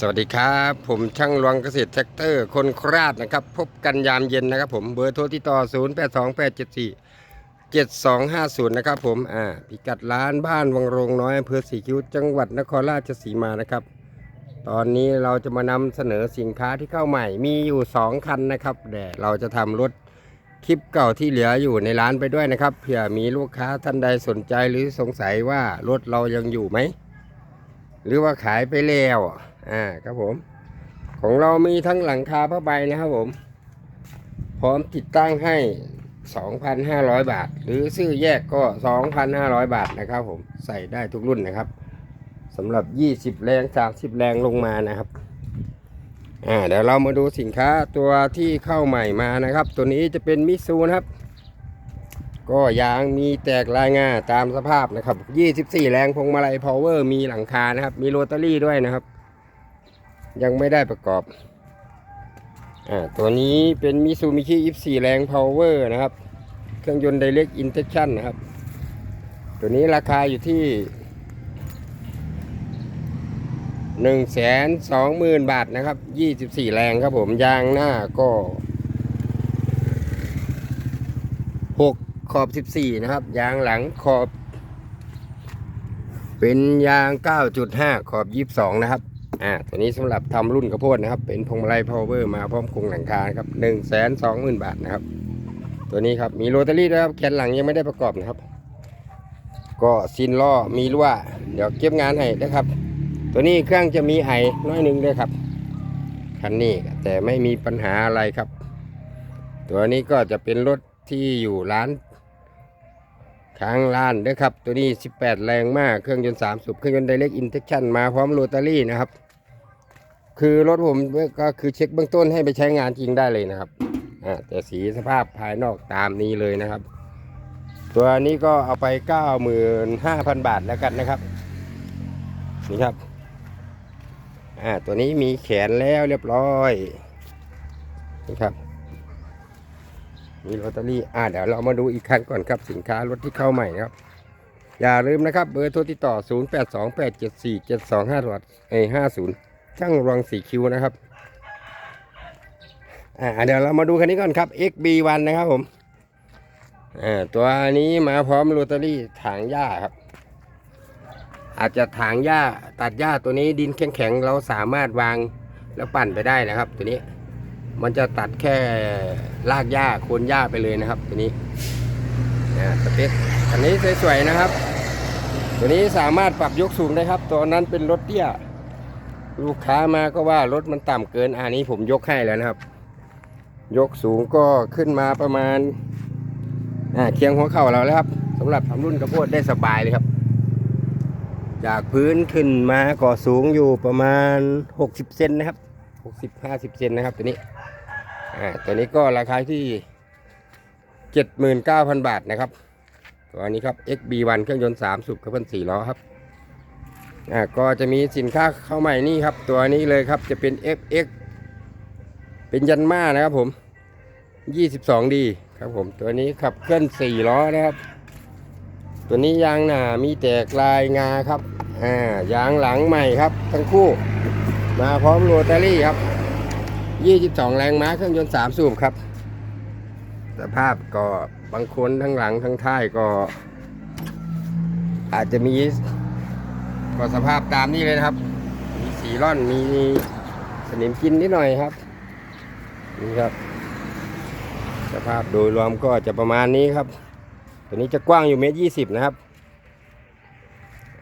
สวัสดีครับ ผมช่างรวงเกษตรแท็กเตอร์ คนคราชนะครับ พบกันยามเย็นนะครับผมเบอร์โทรที่ต่อ 0 8 2 8 7 4 7 2 5 0 นะครับผมอ่าพิกัดร้านบ้านวังโรงน้อยอำเภอสีคิ้วจังหวัดนครราชสีมานะครับ ตอนนี้เราจะมานำเสนอสินค้าที่เข้าใหม่มีอยู่ 2 คันนะครับแต่เราจะทำรถคลิปเก่าที่เหลืออยู่ในร้านไปด้วยนะครับเผื่อมีลูกค้าท่านใดสนใจหรือสงสัยว่ารถเรายังอยู่ไหมหรือว่าขายไปแล้ว อ่าครับผม ของเรามีทั้งหลังคาผ้าใบนะครับผม พร้อมติดตั้งให้ 2,500 บาท หรือซื้อแยกก็ 2,500 บาทนะครับผมใส่ได้ทุกรุ่นนะครับสำหรับ 20 แรง 30 แรงลงมานะครับอ่าเดี๋ยวเรามาดูสินค้าตัวที่เข้าใหม่มานะครับ ตัวนี้จะเป็นมิซูนะครับ ก็ยางมีแตกลายงาตามสภาพนะครับ 24 แรงพวงมาลัยพาวเวอร์มีหลังคานะครับ มีโรตารี่ด้วยนะครับ ยังไม่ได้ประกอบอ่าตัวนี้เป็นมิซูมิชิ24 แรงพาวเวอร์นะครับ เครื่องยนต์ Direct Injection นะครับ ตัวนี้ราคาอยู่ที่ 1 2 0 0 0 0 บาทนะครับ 24 แรงครับผม ยางหน้าก็6ขอบ 14 นะครับ ยางหลังขอบ เป็นยาง 9.5 ขอบ 22 นะครับ อ่าตัวนี้สำหรับทำรุ่นกระโพดนะครับ เป็นพวงมาลัยพาวเวอร์มาพร้อมโครงหลังคาครับ1 2 0 0 0 0บาทนะครับ ตัวนี้ครับมีโรตารี่ด้วยครับแขนหลังยังไม่ได้ประกอบนะครับ ก็ซินล้อมีรั่วเดี๋ยวเก็บงานให้นะครับ ตัวนี้เครื่องจะมีไอน้อยหนึงด้วยครับคันนี้แต่ไม่มีปัญหาอะไรครับ ตัวนี้ก็จะเป็นรถที่อยู่ร้านข้างร้านด้วยครับ ตัวนี้ 18 แรงมาก เครื่องยนต์3สูบ เครื่องยนต์ Direct Injection มาพร้อมโรตารี่นะครับ คือรถผมก็คือเช็คเบื้องต้นให้ไปใช้งานจริงได้เลยนะครับอ่าแต่สีสภาพภายนอกตามนี้เลยนะครับ ตัวนี้ก็เอาไป 95,000 บาทแล้วกันนะครับ นี่ครับอ่าตัวนี้มีแขนแล้วเรียบร้อยนี่ครับมีลอตเตอรี่อ่าเดี๋ยวเรามาดูอีกคันก่อนครับสินค้ารถที่เข้าใหม่นะครับ อย่าลืมนะครับ เบอร์โทรติดต่อ 0 8 2 8 7 4 7 2 5เอ้50 ช่างรวงสีคิวนะครับ อ่าเดี๋ยวเรามาดูคันนี้ก่อนครับ XB1 นะครับผมอ่าตัวนี้มาพร้อมโรตารี่ถางหญ้าครับ อาจจะถางหญ้าตัดหญ้าตัวนี้ดินแข็งๆเราสามารถวางแล้วปั่นไปได้นะครับ ตัวนี้มันจะตัดแค่รากหญ้าโคนหญ้าไปเลยนะครับ ตัวนี้นะสเปคอันนี้สวยๆนะครับ ตัวนี้สามารถปรับยกสูงได้ครับ ตัวนั้นเป็นรถเตี้ย ลูกค้ามาก็ว่ารถมันต่ำเกินอันนี้ผมยกให้แล้วนะครับ ยกสูงก็ขึ้นมาประมาณอ่าเคียงหัวเข่าเราแล้วครับสำหรับทำรุ่นกระโพดได้สบายเลยครับ จากพื้นขึ้นมาก็สูงอยู่ประมาณ 60 เซนนะครับ 60 50 เซนนะครับตัวนี้อ่าตัวนี้ก็ราคาที่ 79,000 บาทนะครับตัวนี้ครับ XB1 เครื่องยนต์3สูบกระพื่อน4ล้อครับ อ่าก็จะมีสินค้าเข้าใหม่นี่ครับ ตัวนี้เลยครับจะเป็น FX เป็นยันมานะครับผม 22D ครับผมตัวนี้ขับเคลื่อน4ล้อนะครับ ตัวนี้ยางหนามีแตกลายงาครับอ่ายางหลังใหม่ครับ ทั้งคู่ มาพร้อมโรตารี่ครับ 22 แรงม้าเครื่องยนต์3สูบครับ สภาพก็บางคนทั้งหลังทั้งท้ายก็ อาจจะมี ก็สภาพตามนี้เลยนะครับ มีสีร่อนมีสนิมกินนิดหน่อยครับ นี่ครับ สภาพโดยรวมก็จะประมาณนี้ครับ ตัวนี้จะกว้างอยู่เมตรยี่สิบนะครับ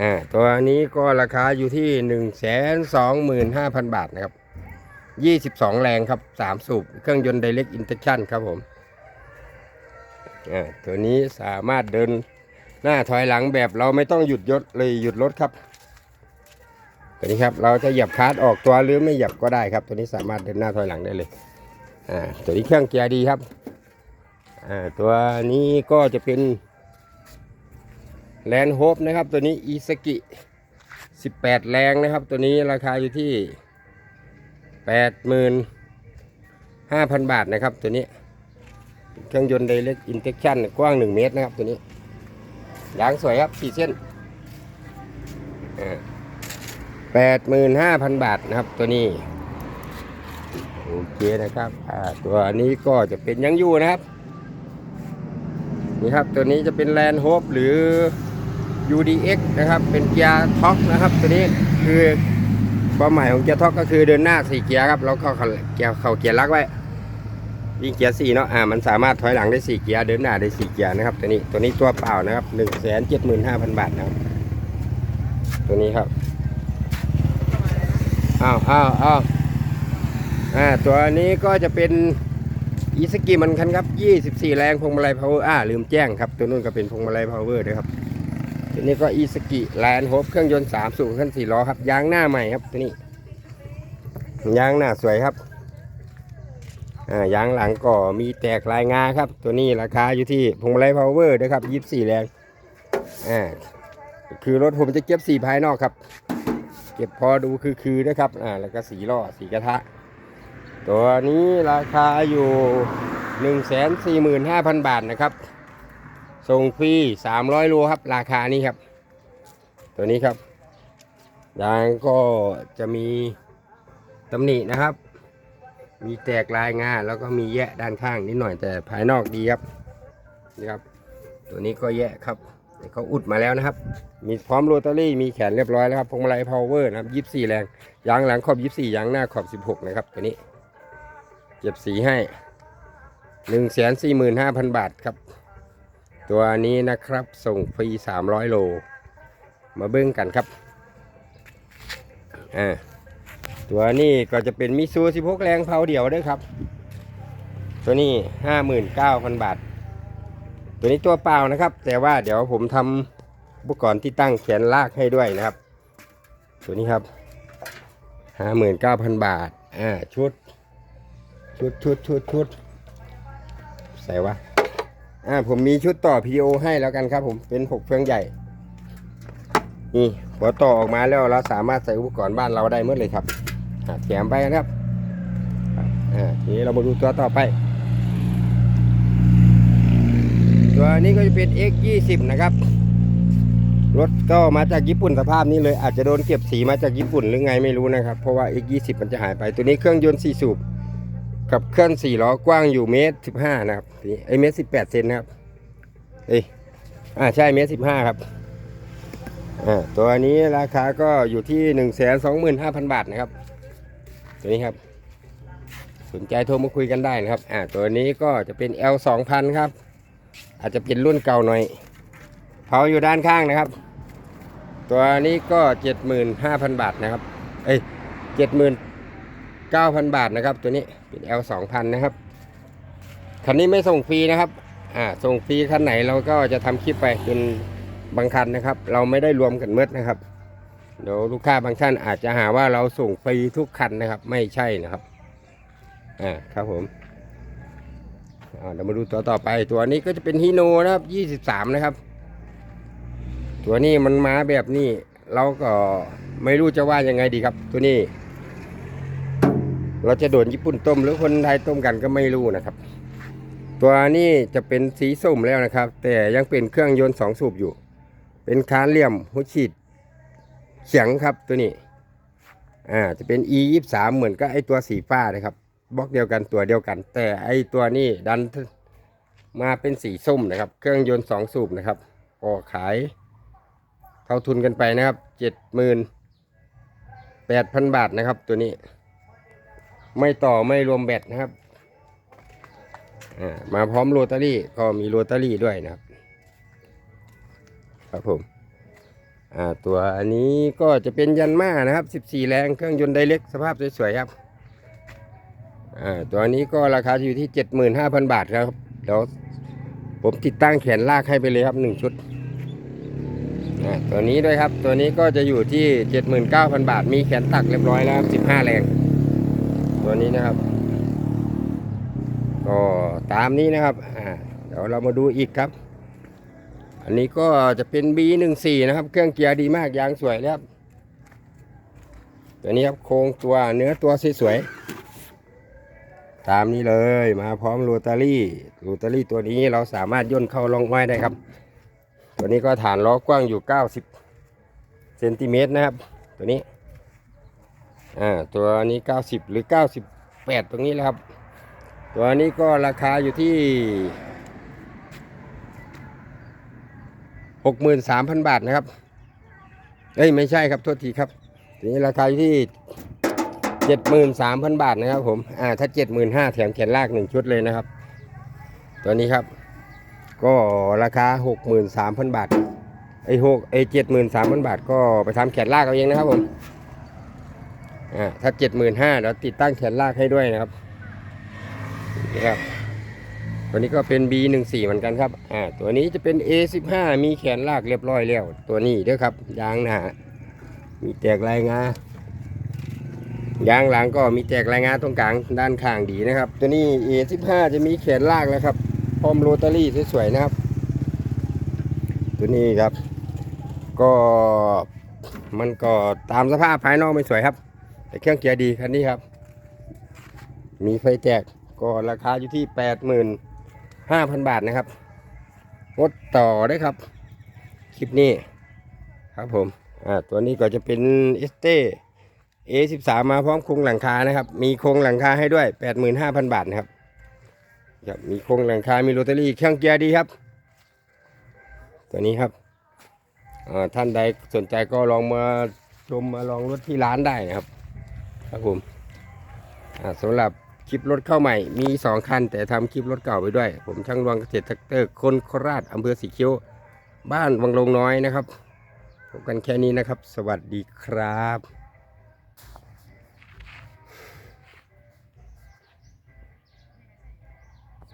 อ่าตัวนี้ก็ราคาอยู่ที่หนึ่งแสนสองหมื่นห้าพันบาทนะครับยี่สิบสองแรงครับสามสูบเครื่องยนต์ Direct Injection ครับผมอ่าตัวนี้สามารถเดินหน้าถอยหลังแบบเราไม่ต้องหยุดยศเลยหยุดรถครับ ตัวนี้ครับเราจะเหยียบคาร์ดออกตัวหรือไม่เหยียบก็ได้ครับ ตัวนี้สามารถเดินหน้าถอยหลังได้เลยอ่าตัวนี้เครื่องเกียร์ดีครับอ่าตัวนี้ก็จะเป็นแลนโฮปนะครับ ตัวนี้อีสกิ18 แรงนะครับ ตัวนี้ราคาอยู่ที่ 85,000 บาทนะครับ ตัวนี้เครื่องยนต์ Direct Injection กว้าง 1 เมตรนะครับ ตัวนี้ยางสวยครับ 4 เส้น อ่า85,000บาทนะครับ ตัวนี้โอเคนะครับตัวนี้ก็จะเป็นยังอยู่นะครับ นี่ครับตัวนี้จะเป็นแลนด์โฮปหรือ UDX นะครับ เป็นเกียร์ท็อกนะครับ ตัวนี้คือความหมายของเกียร์ท็อกก็คือเดินหน้าสี่เกียร์ครับแล้วก็เขาเกียร์เข้าเกียร์ลักไว้วิ่งเกียร์สี่เนาะอ่ามันสามารถถอยหลังได้สี่เกียร์เดินหน้าได้สี่เกียร์นะครับ ตัวนี้ตัวนี้ตัวเปล่านะครับหนึ่งแสนเจ็ดหมื่นห้าพันบาทนะครับ ตัวนี้ครับ อ้าวอ้าวอ้าวอ่าตัวนี้ก็จะเป็นอีสกิมันคันครับ 24 แรงพวงมาลัยพาวเวอร์อ่าลืมแจ้งครับ ตัวนู้นก็เป็นพวงมาลัยพาวเวอร์ด้วยครับตัวนี้ก็อีสกิแลนด์โฮปเครื่องยนต์3สูบเครื่อง4ล้อครับยางหน้าใหม่ครับตัวนี้ยางหน้าสวยครับอ่ายางหลังก็มีแตกลายงาครับ ตัวนี้ราคาอยู่ที่พวงมาลัยพาวเวอร์ด้วยครับ 24 แรงอ่าคือรถผมจะเก็บสีภายนอกครับ เก็บพอดูคือคือนะครับอ่าแล้วก็สีล้อสีกระทะ ตัวนี้ราคาอยู่145,000บาทนะครับ ส่งฟรี300โลครับ ราคานี้ครับ ตัวนี้ครับยางก็จะมีตำหนินะครับ มีแตกลายงาแล้วก็มีแยะด้านข้างนิดหน่อยแต่ภายนอกดีครับนี่ครับ ตัวนี้ก็แยะครับ เขาอุดมาแล้วนะครับ มีพร้อมโรตารี่มีแขนเรียบร้อยแล้วครับพวงมาลัยพาวเวอร์นะครับ24แรงยางหลังขอบ24ยางหน้าขอบ16นะครับตัวนี้เก็บสีให้145,000บาทครับ ตัวนี้นะครับส่งฟรี300โล มาเบิ้งกันครับอ่าตัวนี้ก็จะเป็นมิซู16แรงเผาเดี่ยวด้วยครับ ตัวนี้59,000บาท ตัวนี้ตัวเปล่านะครับ แต่ว่าเดี๋ยวผมทำอุปกรณ์ที่ตั้งแขนลากให้ด้วยนะครับ ตัวนี้ครับ59,000บาทอ่าชุด ชุดชุดชุดชุดใส่วะอ่าผมมีชุดต่อ PO ให้แล้วกันครับ ผมเป็นหกเฟืองใหญ่นี่พอต่อออกมาแล้วเราสามารถใส่อุปกรณ์บ้านเราได้หมดเลยครับแถมไปนะครับอ่าทีนี้เรามาดูตัวต่อไป ตัวนี้ก็จะเป็น X 2 0 นะครับ รถก็มาจากญี่ปุ่นสภาพนี้เลยอาจจะโดนเก็บสีมาจากญี่ปุ่นหรือไงไม่รู้นะครับ เพราะว่า X 2 0 มันจะหายไปตัวนี้เครื่องยนต์4สูบกับเครื่องสี่ล้อกว้างอยู่เมตรสิบห้านะครับไอเมตรสิบแปดเซนนะครับเอ้ยอ่าใช่เมตรสิบห้าครับอ่าตัวนี้ราคาก็อยู่ที่หนึ่งแสนสองหมื่นห้าพันบาทนะครับ ตัวนี้ครับสนใจโทรมาคุยกันได้นะครับ อ่า ตัวนี้ก็จะเป็น L สองพันครับ อาจจะเป็นรุ่นเก่าหน่อย เผาอยู่ด้านข้างนะครับ ตัวนี้ก็เจ็ดหมื่นห้าพันบาทนะครับ เอ้ยเจ็ดหมื่น9,000บาทนะครับ ตัวนี้เป็น L 2,000นนะครับ คันนี้ไม่ส่งฟรีนะครับ อ่า ส่งฟรีคันไหนเราก็จะทำคลิปไปเป็นบางคันนะครับ เราไม่ได้รวมกันเมดนะครับ เดี๋ยวลูกค้าบางท่านอาจจะหาว่าเราส่งฟรีทุกคันนะครับ ไม่ใช่นะครับ อ่า ครับผม เดี๋ยวมาดูตัวต่อไป ตัวนี้ก็จะเป็นฮีโนนะครับ23นะครับ ตัวนี้มันมาแบบนี้เราก็ไม่รู้จะว่ายังไงดีครับ ตัวนี้ เราจะโดนญี่ปุ่นต้มหรือคนไทยต้มกันก็ไม่รู้นะครับ ตัวนี้จะเป็นสีส้มแล้วนะครับ แต่ยังเป็นเครื่องยนต์สองสูบอยู่ เป็นคานเหลี่ยมหัวฉีดเฉียงครับตัวนี้ อ่าจะเป็น e ยี่สามเหมือนกับไอตัวสีฟ้านะครับ บล็อกเดียวกันตัวเดียวกัน แต่ไอตัวนี้ดันมาเป็นสีส้มนะครับ เครื่องยนต์สองสูบนะครับก็ขายเข้าทุนกันไปนะครับเจ็ดหมื่นแปดพันบาทนะครับ ตัวนี้ ไม่ต่อไม่รวมแบตนะครับมาพร้อมโรตารี่ก็มีโรตารี่ด้วยนะครับ ครับผมอ่าตัวอันนี้ก็จะเป็นยันมานะครับ 14 แรงเครื่องยนต์ไดเล็กสภาพสวยๆครับ อ่าตัวนี้ก็ราคาอยู่ที่ 75,000 บาทครับเดี๋ยวผมติดตั้งแขนลากให้ไปเลยครับ 1 ชุดตัวนี้ด้วยครับ ตัวนี้ก็จะอยู่ที่ 79,000 บาท มีแขนตักเรียบร้อยแล้วครับ15 แรง ตัวนี้นะครับ ก็ตามนี้นะครับเดี๋ยวเรามาดูอีกครับ อันนี้ก็จะเป็น B14 นะครับ เครื่องเกียร์ดีมากยางสวยเลยครับ ตัวนี้ครับโครงตัวเนื้อตัวสวยๆ ตามนี้เลยมาพร้อมโรตารี่โรตารี่ตัวนี้เราสามารถย่นเข้าลองไว้ได้ครับ ตัวนี้ก็ฐานล้อกว้างอยู่ 90เซนติเมตรนะครับ ตัวนี้อ่าตัวนี้ 90 หรือ 98 ตรงนี้แหละครับ ตัวนี้ก็ราคาอยู่ที่ 63,000 บาทนะครับเอ้ยไม่ใช่ครับโทษทีครับตัวนี้ราคาอยู่ที่ 73,000บาทนะครับผม อ่า ถ้า75,000แถมแขนลาก1ชุดเลยนะครับ ตัวนี้ครับ ก็ราคา63,000บาท ไอหกไอ้73,000บาท ก็ไปทำแขนลากเอาเองนะครับผม อ่า ถ้า75,000เราติดตั้งแขนลากให้ด้วยนะครับนี่ครับ ตัวนี้ก็เป็น B14 เหมือนกันครับ อ่า ตัวนี้จะเป็น A15 มีแขนลากเรียบร้อยแล้ว ตัวนี้เด้วยครับ ยางหนามีแตกลายงา ยางหลังก็มีแตกลายงานตรงกลางด้านข้างดีนะครับ ตัวนี้ A15 จะมีแขนลากแล้วครับ พร้อมโรตารี่สวยๆนะครับ ตัวนี้ครับ ก็มันก็ตามสภาพภายนอกไม่สวยครับ แต่เครื่องเกียร์ดีคันนี้ครับ มีไฟแจกก็ราคาอยู่ที่แปดหมื่นห้าพันบาทนะครับงดต่อได้ครับ คลิปนี้ครับผม อ่า ตัวนี้ก็จะเป็นเอสเต้ A13 มาพร้อมโครงหลังคานะครับ มีโครงหลังคาให้ด้วย 85,000 บาทนะครับครับมีโครงหลังคา มีโรตารี่เครื่องเกียร์ดีครับ ตัวนี้ครับท่านใดสนใจก็ลองมาชมมาลองรถที่ร้านได้นะครับ ครับผมสำหรับคลิปรถเข้าใหม่มี 2 คัน แต่ทำคลิปรถเก่าไปด้วย ผมช่างรวงเกษตรแท็กเตอร์คนโคราชอำเภอสีคิ้ว บ้านวังลงน้อยนะครับพบกันแค่นี้นะครับ สวัสดีครับ